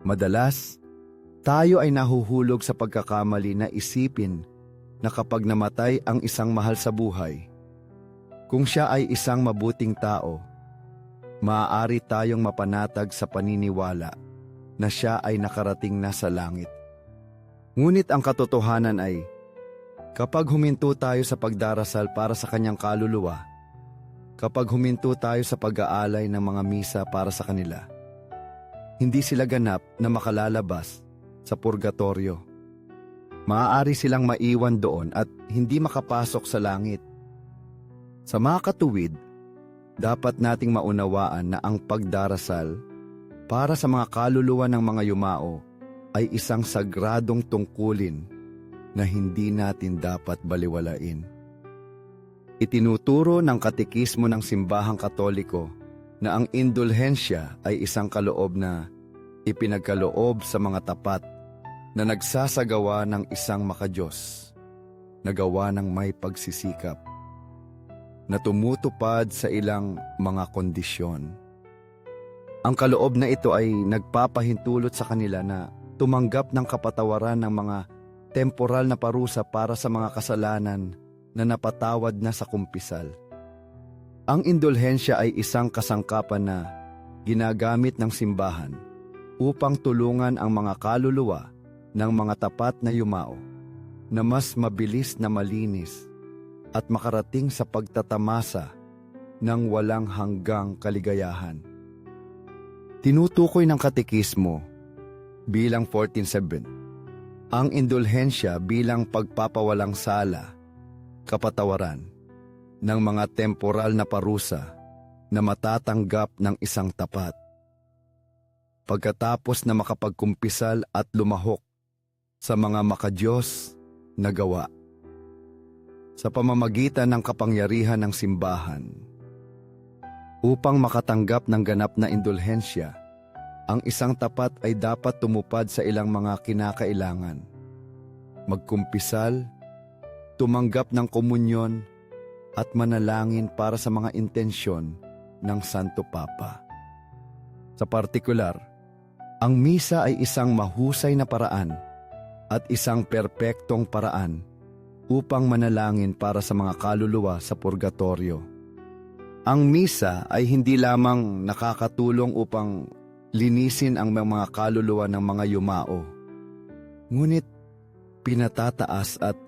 Madalas, tayo ay nahuhulog sa pagkakamali na isipin na kapag namatay ang isang mahal sa buhay, kung siya ay isang mabuting tao, maaari tayong mapanatag sa paniniwala na siya ay nakarating na sa langit. Ngunit ang katotohanan ay, kapag huminto tayo sa pagdarasal para sa kanyang kaluluwa, kapag huminto tayo sa pag-aalay ng mga misa para sa kanila, hindi sila ganap na makalalabas sa purgatorio. Maaari silang maiwan doon at hindi makapasok sa langit. Sa mga katuwid, dapat nating maunawaan na ang pagdarasal para sa mga kaluluwa ng mga yumao ay isang sagradong tungkulin na hindi natin dapat baliwalain. Itinuturo ng katikismo ng simbahang katoliko na ang indulhensya ay isang kaloob na ipinagkaloob sa mga tapat na nagsasagawa ng isang makajos, nagawa ng may pagsisikap, na tumutupad sa ilang mga kondisyon. Ang kaloob na ito ay nagpapahintulot sa kanila na tumanggap ng kapatawaran ng mga temporal na parusa para sa mga kasalanan na napatawad na sa kumpisal. Ang indulhensya ay isang kasangkapan na ginagamit ng simbahan upang tulungan ang mga kaluluwa ng mga tapat na yumao na mas mabilis na malinis at makarating sa pagtatamasa ng walang hanggang kaligayahan. Tinutukoy ng katekismo bilang 14.7 ang indulhensya bilang pagpapawalang sala, kapatawaran ng mga temporal na parusa na matatanggap ng isang tapat. Pagkatapos na makapagkumpisal at lumahok sa mga makadiyos na gawa. Sa pamamagitan ng kapangyarihan ng simbahan, upang makatanggap ng ganap na indulhensya, ang isang tapat ay dapat tumupad sa ilang mga kinakailangan. Magkumpisal, tumanggap ng komunyon, at manalangin para sa mga intensyon ng Santo Papa. Sa partikular, ang misa ay isang mahusay na paraan at isang perpektong paraan upang manalangin para sa mga kaluluwa sa purgatorio. Ang misa ay hindi lamang nakakatulong upang linisin ang mga kaluluwa ng mga yumao, ngunit pinatataas at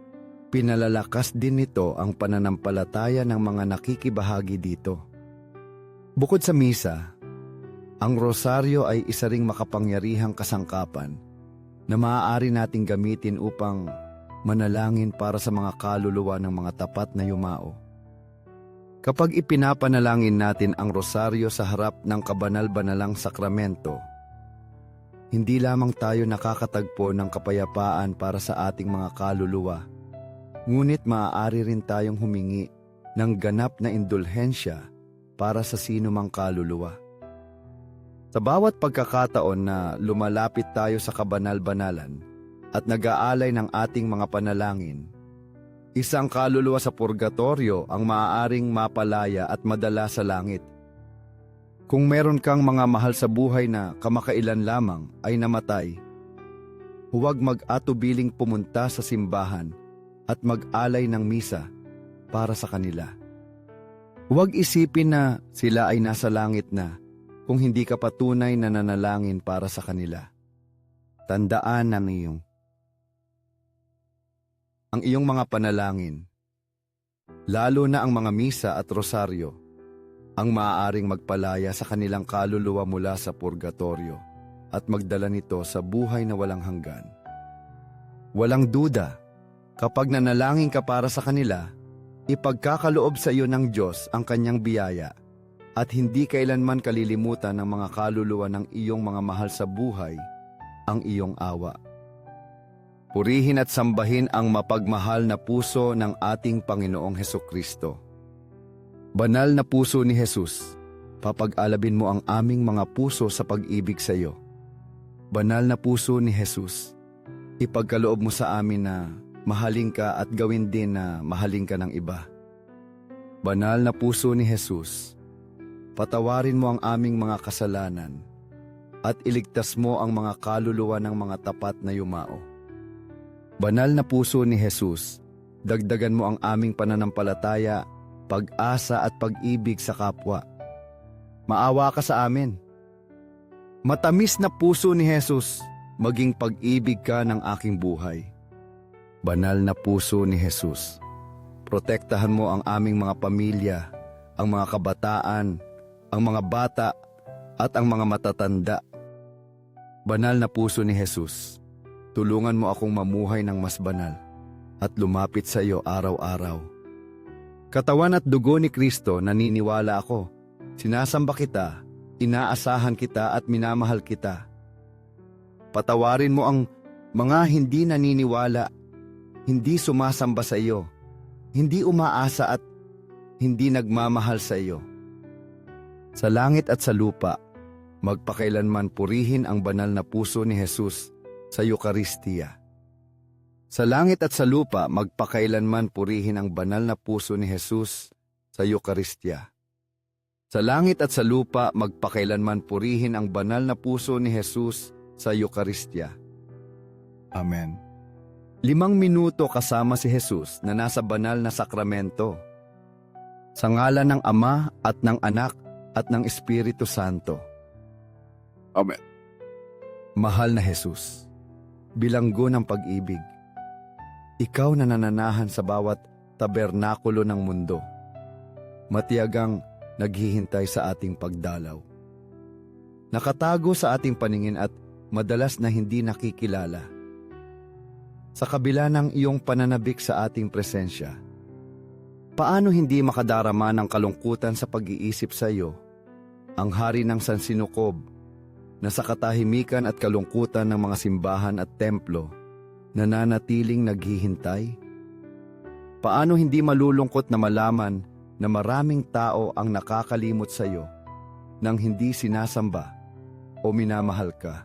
pinalalakas din nito ang pananampalataya ng mga nakikibahagi dito. Bukod sa misa, ang rosaryo ay isa ring makapangyarihang kasangkapan na maaari nating gamitin upang manalangin para sa mga kaluluwa ng mga tapat na yumao. Kapag ipinapanalangin natin ang rosaryo sa harap ng kabanal-banalang sakramento, hindi lamang tayo nakakatagpo ng kapayapaan para sa ating mga kaluluwa, ngunit maaari rin tayong humingi ng ganap na indulhensya para sa sino mang kaluluwa. Sa bawat pagkakataon na lumalapit tayo sa kabanal-banalan at nag-aalay ng ating mga panalangin, isang kaluluwa sa purgatorio ang maaaring mapalaya at madala sa langit. Kung meron kang mga mahal sa buhay na kamakailan lamang ay namatay, huwag mag-atubiling pumunta sa simbahan at mag-alay ng misa para sa kanila. Huwag isipin na sila ay nasa langit na kung hindi ka patunay na nanalangin para sa kanila. Tandaan ng iyong ang iyong mga panalangin, lalo na ang mga misa at rosaryo, ang maaaring magpalaya sa kanilang kaluluwa mula sa purgatorio at magdala nito sa buhay na walang hanggan. Walang duda, kapag nanalangin ka para sa kanila, ipagkakaloob sa iyo ng Diyos ang kanyang biyaya at hindi kailanman kalilimutan ng mga kaluluwa ng iyong mga mahal sa buhay ang iyong awa. Purihin at sambahin ang mapagmahal na puso ng ating Panginoong Heso Kristo. Banal na puso ni Jesus, papag-alabin mo ang aming mga puso sa pag-ibig sa iyo. Banal na puso ni Jesus, ipagkaloob mo sa amin na mahalin ka at gawin din na mahalin ka ng iba. Banal na puso ni Jesus, patawarin mo ang aming mga kasalanan at iligtas mo ang mga kaluluwa ng mga tapat na yumao. Banal na puso ni Jesus, dagdagan mo ang aming pananampalataya, pag-asa at pag-ibig sa kapwa. Maawa ka sa amin. Matamis na puso ni Jesus, maging pag-ibig ka ng aking buhay. Banal na puso ni Jesus, protektahan mo ang aming mga pamilya, ang mga kabataan, ang mga bata, at ang mga matatanda. Banal na puso ni Jesus, tulungan mo akong mamuhay ng mas banal at lumapit sa iyo araw-araw. Katawan at dugo ni Kristo naniniwala ako. Sinasamba kita, inaasahan kita at minamahal kita. Patawarin mo ang mga hindi naniniwala, hindi sumasamba sa iyo, hindi umaasa at hindi nagmamahal sa iyo. Sa langit at sa lupa, magpakailanman purihin ang banal na puso ni Jesus sa Eukaristiya. Sa langit at sa lupa, magpakailanman purihin ang banal na puso ni Jesus sa Eukaristiya. Sa langit at sa lupa, magpakailanman purihin ang banal na puso ni Jesus sa Eukaristiya. Amen. Limang minuto kasama si Jesus na nasa banal na sakramento. Sa ngalan ng Ama at ng Anak at ng Espiritu Santo. Amen. Mahal na Jesus, bilanggo ng pag-ibig. Ikaw na nananahan sa bawat tabernakulo ng mundo. Matiyagang naghihintay sa ating pagdalaw. Nakatago sa ating paningin at madalas na hindi nakikilala. Sa kabila ng iyong pananabik sa ating presensya, paano hindi makadarama ng kalungkutan sa pag-iisip sa iyo, ang hari ng sansinukob na sa katahimikan at kalungkutan ng mga simbahan at templo, nananatiling naghihintay? Paano hindi malulungkot na malaman na maraming tao ang nakakalimot sa iyo nang hindi sinasamba o minamahal ka?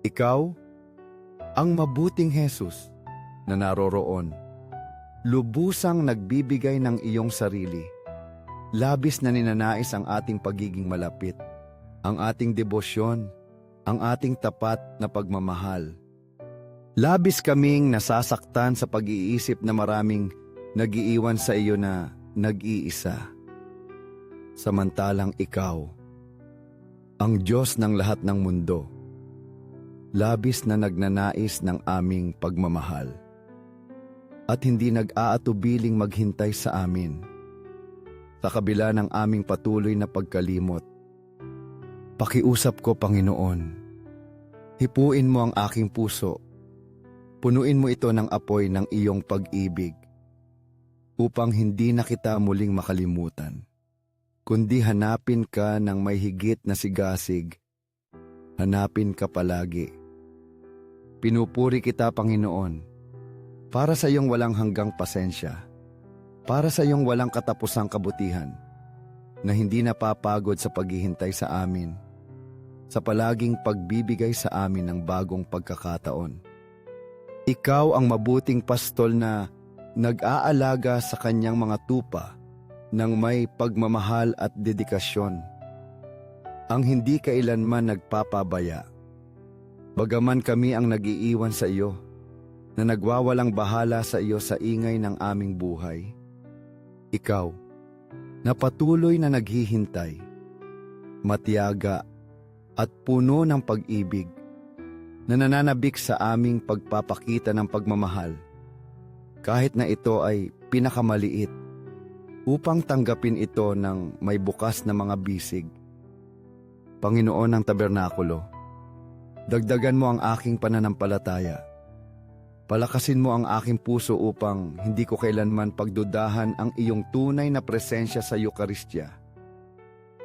Ikaw, ang mabuting Jesus na naroroon, lubusang nagbibigay ng iyong sarili, labis na ninanais ang ating pagiging malapit ang ating debosyon, ang ating tapat na pagmamahal. Labis kaming nasasaktan sa pag-iisip na maraming nagiiwan sa iyo na nag-iisa. Samantalang ikaw, ang Diyos ng lahat ng mundo, labis na nagnanais ng aming pagmamahal at hindi nag-aatubiling maghintay sa amin sa kabila ng aming patuloy na pagkalimot Pakiusap ko, Panginoon. Hipuin mo ang aking puso. Punuin mo ito ng apoy ng iyong pag-ibig upang hindi na kita muling makalimutan. Kundi hanapin ka ng may higit na sigasig. Hanapin ka palagi. Pinupuri kita, Panginoon, para sa iyong walang hanggang pasensya, para sa iyong walang katapusang kabutihan, na hindi napapagod sa paghihintay sa amin sa palaging pagbibigay sa amin ng bagong pagkakataon. Ikaw ang mabuting pastol na nag-aalaga sa kanyang mga tupa ng may pagmamahal at dedikasyon. Ang hindi kailanman nagpapabaya. Bagaman kami ang nagiiwan sa iyo, na nagwawalang bahala sa iyo sa ingay ng aming buhay. Ikaw, na patuloy na naghihintay, matiyaga at puno ng pag-ibig na nananabik sa aming pagpapakita ng pagmamahal kahit na ito ay pinakamaliit upang tanggapin ito ng may bukas na mga bisig. Panginoon ng Tabernakulo, dagdagan mo ang aking pananampalataya. Palakasin mo ang aking puso upang hindi ko kailanman pagdudahan ang iyong tunay na presensya sa Eukaristya.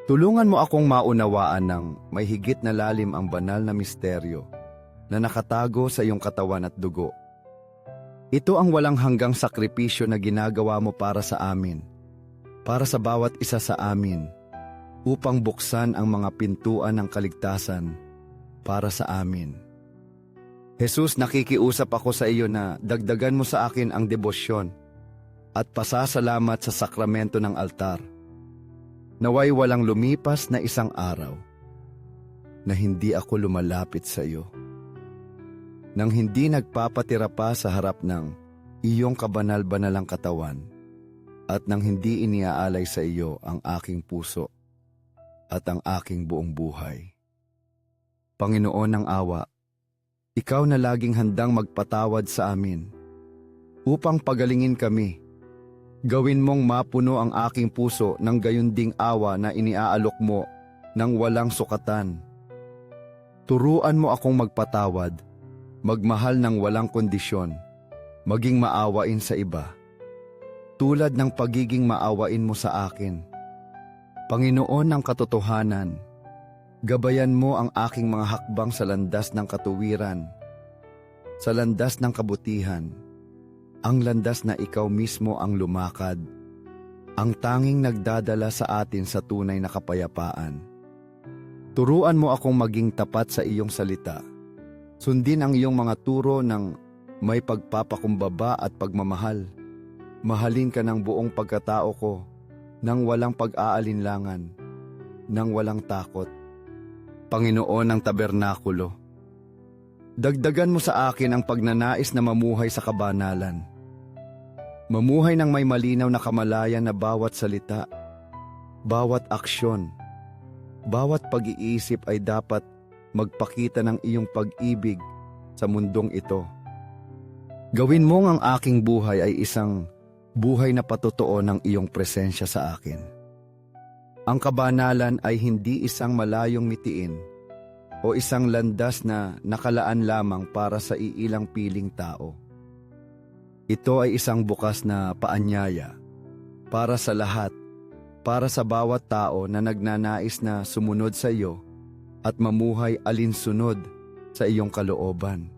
Tulungan mo akong maunawaan ng may higit na lalim ang banal na misteryo na nakatago sa iyong katawan at dugo. Ito ang walang hanggang sakripisyo na ginagawa mo para sa amin, para sa bawat isa sa amin, upang buksan ang mga pintuan ng kaligtasan para sa amin. Jesus, nakikiusap ako sa iyo na dagdagan mo sa akin ang debosyon at pasasalamat sa sakramento ng altar Naway walang lumipas na isang araw na hindi ako lumalapit sa iyo. Nang hindi nagpapatira pa sa harap ng iyong kabanal-banalang katawan at nang hindi iniaalay sa iyo ang aking puso at ang aking buong buhay. Panginoon ng awa, ikaw na laging handang magpatawad sa amin upang pagalingin kami. Gawin mong mapuno ang aking puso ng gayunding awa na iniaalok mo ng walang sukatan. Turuan mo akong magpatawad, magmahal ng walang kondisyon, maging maawain sa iba. Tulad ng pagiging maawain mo sa akin. Panginoon ng katotohanan, gabayan mo ang aking mga hakbang sa landas ng katuwiran, sa landas ng kabutihan, ang landas na ikaw mismo ang lumakad, ang tanging nagdadala sa atin sa tunay na kapayapaan. Turuan mo akong maging tapat sa iyong salita. Sundin ang iyong mga turo ng may pagpapakumbaba at pagmamahal. Mahalin ka ng buong pagkatao ko, nang walang pag-aalinlangan, nang walang takot. Panginoon ng tabernakulo, dagdagan mo sa akin ang pagnanais na mamuhay sa kabanalan. Mamuhay ng may malinaw na kamalayan na bawat salita, bawat aksyon, bawat pag-iisip ay dapat magpakita ng iyong pag-ibig sa mundong ito. Gawin mong ang aking buhay ay isang buhay na patotoo ng iyong presensya sa akin. Ang kabanalan ay hindi isang malayong mitiin o isang landas na nakalaan lamang para sa iilang piling tao. Ito ay isang bukas na paanyaya para sa lahat, para sa bawat tao na nagnanais na sumunod sa iyo at mamuhay alinsunod sa iyong kalooban.